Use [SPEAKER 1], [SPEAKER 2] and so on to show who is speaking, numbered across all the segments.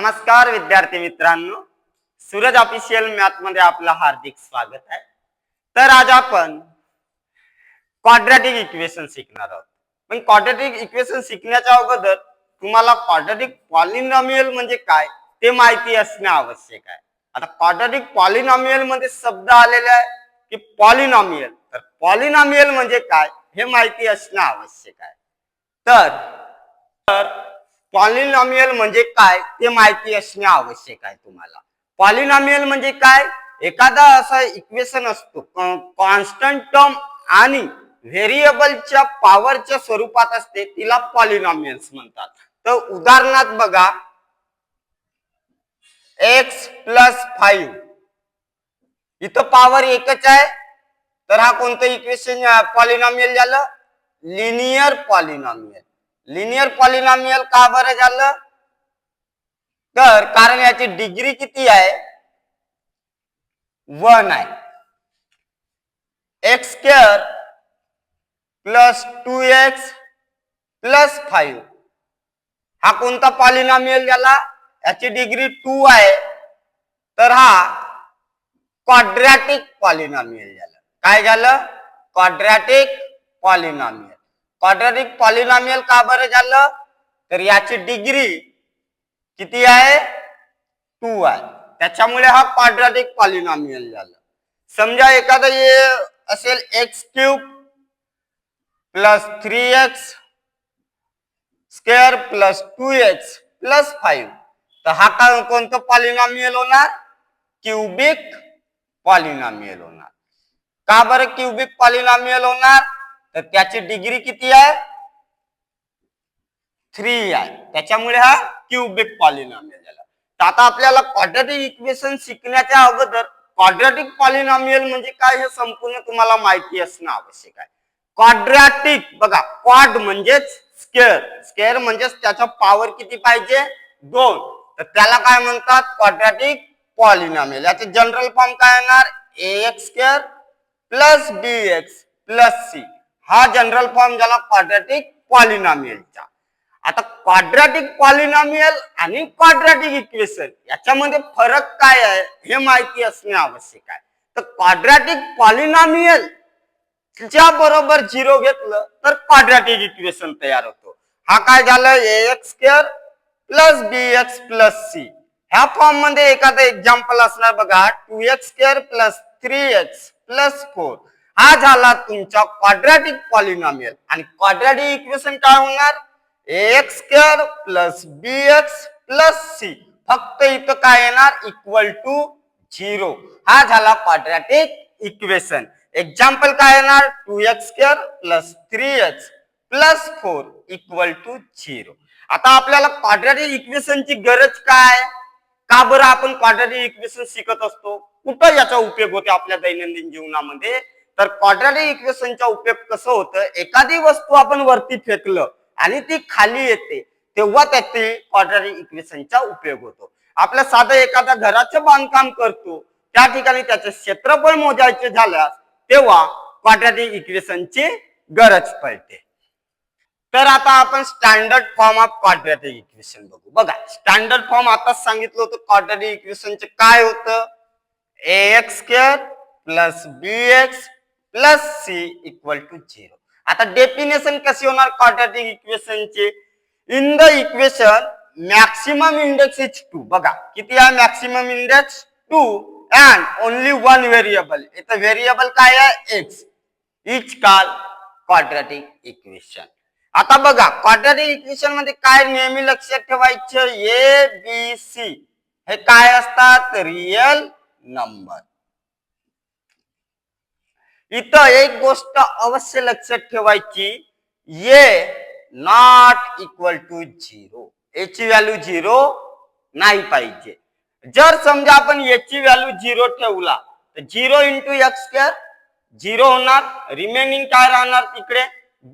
[SPEAKER 1] नमस्कार विद्यार्थी मित्रांनो. सूरज ऑफिशियल मॅथमध्ये आपलं हार्दिक स्वागत आहे. तर आज आपण क्वाड्रॅटिक इक्वेशन शिकणार आहोत. पण क्वाड्रॅटिक इक्वेशन शिकण्याच्या अगोदर तुम्हाला क्वाड्रॅटिक पॉलिनॉमियल म्हणजे काय ते माहिती असणे आवश्यक आहे. आता क्वाड्रॅटिक पॉलिनॉमियलमध्ये शब्द आलेले आहे की पॉलिनॉमियल तर पॉलिनॉमियल म्हणजे काय हे माहिती असणं आवश्यक आहे. तर पॉलिनॉमियल म्हणजे काय ते माहिती असणे आवश्यक आहे तुम्हाला. पॉलिनॉमियल म्हणजे काय? एखादा असा इक्वेशन असतो कॉन्स्टंट टर्म आणि व्हेरिएबलच्या पॉवरच्या स्वरूपात असते तिला पॉलिनॉमियल्स म्हणतात. तर उदाहरणार्थ बघा एक्स प्लस फाईव्ह इथं पॉवर एकच आहे तर हा कोणतं इक्वेशन पॉलिनॉमियल झालं? लिनियर पॉलिनॉमियल लिनियर पॉलिनॉमियल का बरं झालं? तर कारण याची डिग्री किती आहे? वन आहे. X square plus two x plus five हा कोणता पॉलिनॉमियल झाला याची डिग्री टू आहे. तर हा क्वाड्रॅटिक पॉलिनॉमियल झालं काय झालं? क्वाड्रॅटिक पॉलिनॉमियल क्वाड्रॅटिक पॉलिनॉमियल का बरं झालं? तर याची डिग्री किती आहे? टू आहे. त्याच्यामुळे हा क्वाड्रॅटिक पॉलिनॉमियल झालं. समजा एखादं हे असेल x cube plus three x square plus two x plus five तर हा का कोणतं पॉलिनॉमियल होणार? क्युबिक पॉलिनॉमियल होणार. का बरं क्युबिक पॉलिनॉमियल होणार? तर त्याची डिग्री किती आहे? थ्री आहे. त्याच्यामुळे हा क्युबिक पॉलिनॉमियल झाला. तर आता आपल्याला क्वाड्रॅटिक इक्वेशन शिकण्याच्या अगोदर क्वाड्रॅटिक पॉलिनॉमियल म्हणजे काय हे संपूर्ण तुम्हाला माहिती असणं आवश्यक आहे. क्वाड्रॅटिक बघा क्वाड म्हणजेच स्केअर स्केअर म्हणजेच त्याचा पॉवर किती पाहिजे? दोन. तर त्याला काय म्हणतात? क्वाड्रॅटिक पॉलिनॉमियल याचे जनरल फॉर्म काय येणार A X square plus B X plus C हा जनरल फॉर्म झाला क्वाड्रॅटिक पॉलिनॉमियलचा आता क्वाड्रॅटिक पॉलिनॉमियल आणि क्वाड्रॅटिक इक्वेशन याच्यामध्ये फरक काय आहे हे माहिती असणे आवश्यक आहे. तर क्वाड्रॅटिक पॉलिनॉमियल च्या बरोबर झिरो घेतलं तर क्वाड्रॅटिक इक्वेशन तयार होतो. हा काय झालं? A X square plus B X plus C ह्या फॉर्ममध्ये एखादं एक्झाम्पल असणार बघा. Two X square plus three X plus four हा झाला तुमचा क्वाड्रॅटिक पॉलिनॉमियल आणि क्वाड्रॅटिक इक्वेशन काय होणार? X square plus b x plus c फक्त इथं काय येणार? इक्वल टू झिरो हा झाला क्वाड्रॅटिक इक्वेशन एक्झाम्पल काय येणार? Two x square plus three x plus four equal to zero आता आपल्याला क्वाड्रॅटिक इक्वेशनची गरज काय? का बरं आपण क्वाड्रॅटिक इक्वेशन शिकत असतो? कुठं याचा उपयोग होतो आपल्या दैनंदिन जीवनामध्ये? तर क्वाड्रॅटिक इक्वेशनचा उपयोग कसं होतं? एखादी वस्तू आपण वरती फेकलं आणि ती खाली येते तेव्हा त्याचे क्वाड्रॅटिक इक्वेशनचा उपयोग होतो. आपल्या साधं एखाद्या घराचं बांधकाम करतो त्या ठिकाणी त्याचे क्षेत्रफळ मोजायचे झाल्यास तेव्हा क्वाड्रॅटिक इक्वेशनची गरज पडते. तर आता आपण standard form of quadratic equation बघू. बघा स्टँडर्ड फॉर्म आताच सांगितलं होतं क्वाड्रॅटिक इक्वेशनचे काय होतं? A x square plus b x plus c equal to zero. आता डेफिनेशन कशी होणार? क्वाड्रॅटिक इक्वेशनचे. In the equation maximum index is two. बघा किती आहे maximum index? Two. And only one variable. इथं व्हेरिएबल काय आहे? एक्स. इच काल क्वाड्रॅटिक इक्वेशन. आता बघा क्वाड्रॅटिक इक्वेशनमध्ये काय नेहमी लक्षात ठेवायचं? A b c. हे काय असतात? Real number. इथं एक गोष्ट अवश्य लक्षात ठेवायची a not equal to zero याची व्हॅल्यू झिरो नाही पाहिजे. जर समजा आपण याची व्हॅल्यू झिरो ठेवला तर zero into x square zero होणार. रिमेनिंग काय राहणार तिकडे?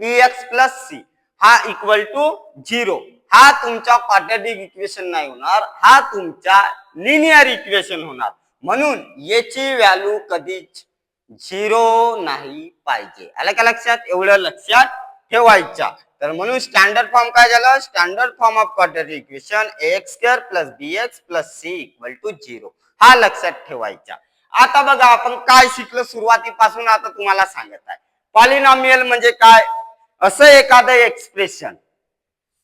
[SPEAKER 1] बी एक्स प्लस सी हा इक्वल टू झिरो हा तुमचा क्वाड्रॅटिक इक्वेशन नाही होणार. हा तुमचा लिनियर इक्वेशन होणार. म्हणून याची व्हॅल्यू कधीच झिरो नाही पाहिजे. आलं का लक्षात? एवढं लक्षात ठेवायच्या तर म्हणून स्टँडर्ड फॉर्म काय झालं? Standard form of quadratic equation x square plus b x plus c equal to zero हा लक्षात ठेवायचा. आता बघा आपण काय शिकलो सुरुवातीपासून आता तुम्हाला सांगत आहे. पॉलिनॉमियल म्हणजे काय? असं एखादं एक्सप्रेशन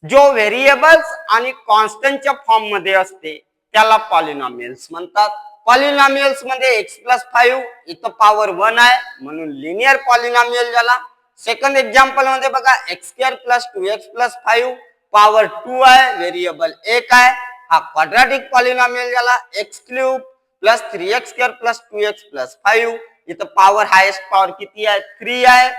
[SPEAKER 1] जो व्हेरिएबल्स आणि कॉन्स्टंटच्या फॉर्ममध्ये असते त्याला पॉलिनॉमियल्स म्हणतात. पॉलिनॉमियल्समध्ये एक्स प्लस फाईव्ह इथं पॉवर वन आहे म्हणून लिनियर पॉलिनॉमियल झाला सेकंड एक्झाम्पलमध्ये बघा x square plus two x plus five power two आहे व्हेरिएबल एक आहे. हा क्वाड्रॅटिक पॉलिनॉमियल झाला x cube plus three x square plus two x plus five इथं पॉवर हायेस्ट पॉवर किती आहे? थ्री आहे.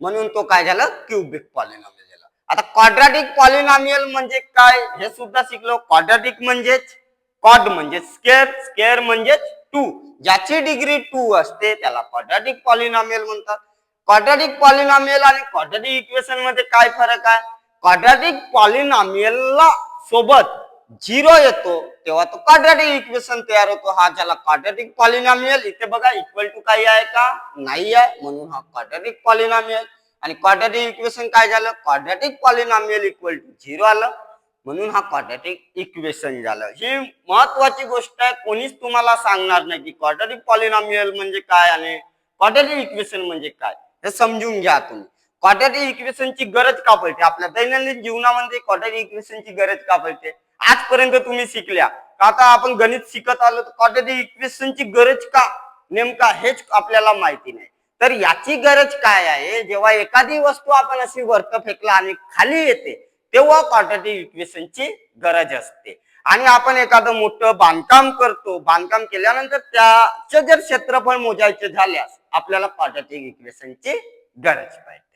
[SPEAKER 1] म्हणून तो काय झालं? क्युबिक पॉलिनॉमियल झाला. आता क्वाड्रॅटिक पॉलिनॉमियल म्हणजे काय? हे सुद्धा शिकलो. क्वाड्रॅटिक म्हणजेच कॉड म्हणजे स्केअर स्केअर म्हणजे टू ज्याची डिग्री टू असते त्याला क्वाड्रॅटिक पॉलिनॉमियल म्हणतात. क्वाड्रॅटिक पॉलिनॉमियल आणि क्वाड्रॅटिक इक्वेशनमध्ये काय फरक आहे? क्वाड्रॅटिक पॉलिनॉमियलला सोबत झिरो येतो तेव्हा तो क्वाड्रॅटिक इक्वेशन तयार होतो. हा ज्याला क्वाड्रॅटिक पॉलिनॉमियल इथे बघा इक्वल टू काही आहे का? नाही आहे. म्हणून हा क्वाड्रॅटिक पॉलिनॉमियल आणि क्वाड्रॅटिक इक्वेशन काय झालं? Quadratic polynomial equal to zero आलं. म्हणून हा क्वाड्रॅटिक इक्वेशन झालं. ही महत्वाची गोष्ट आहे कोणीच तुम्हाला सांगणार नाही की क्वाड्रॅटिक पॉलिनॉमियल म्हणजे काय आणि क्वाड्रॅटिक इक्वेशन म्हणजे काय. हे समजून घ्या तुम्ही. क्वाड्रॅटिक इक्वेशनची गरज का पडते? आपल्या दैनंदिन जीवनामध्ये क्वाड्रॅटिक इक्वेशनची गरज का पडते? आजपर्यंत तुम्ही शिकल्या. आता आपण गणित शिकत आलो तर क्वाड्रॅटिक इक्वेशनची गरज का? नेमका हेच आपल्याला माहिती नाही. तर याची गरज काय आहे? जेव्हा एखादी वस्तू आपण अशी वरत फेकला आणि खाली येते तेव्हा क्वाड्रॅटिक इक्वेशनची गरज असते. आणि आपण एखादं मोठं बांधकाम करतो बांधकाम केल्यानंतर त्याचं जर क्षेत्रफळ मोजायचे झाल्यास आपल्याला क्वाड्रॅटिक इक्वेशनची गरज पाहिजे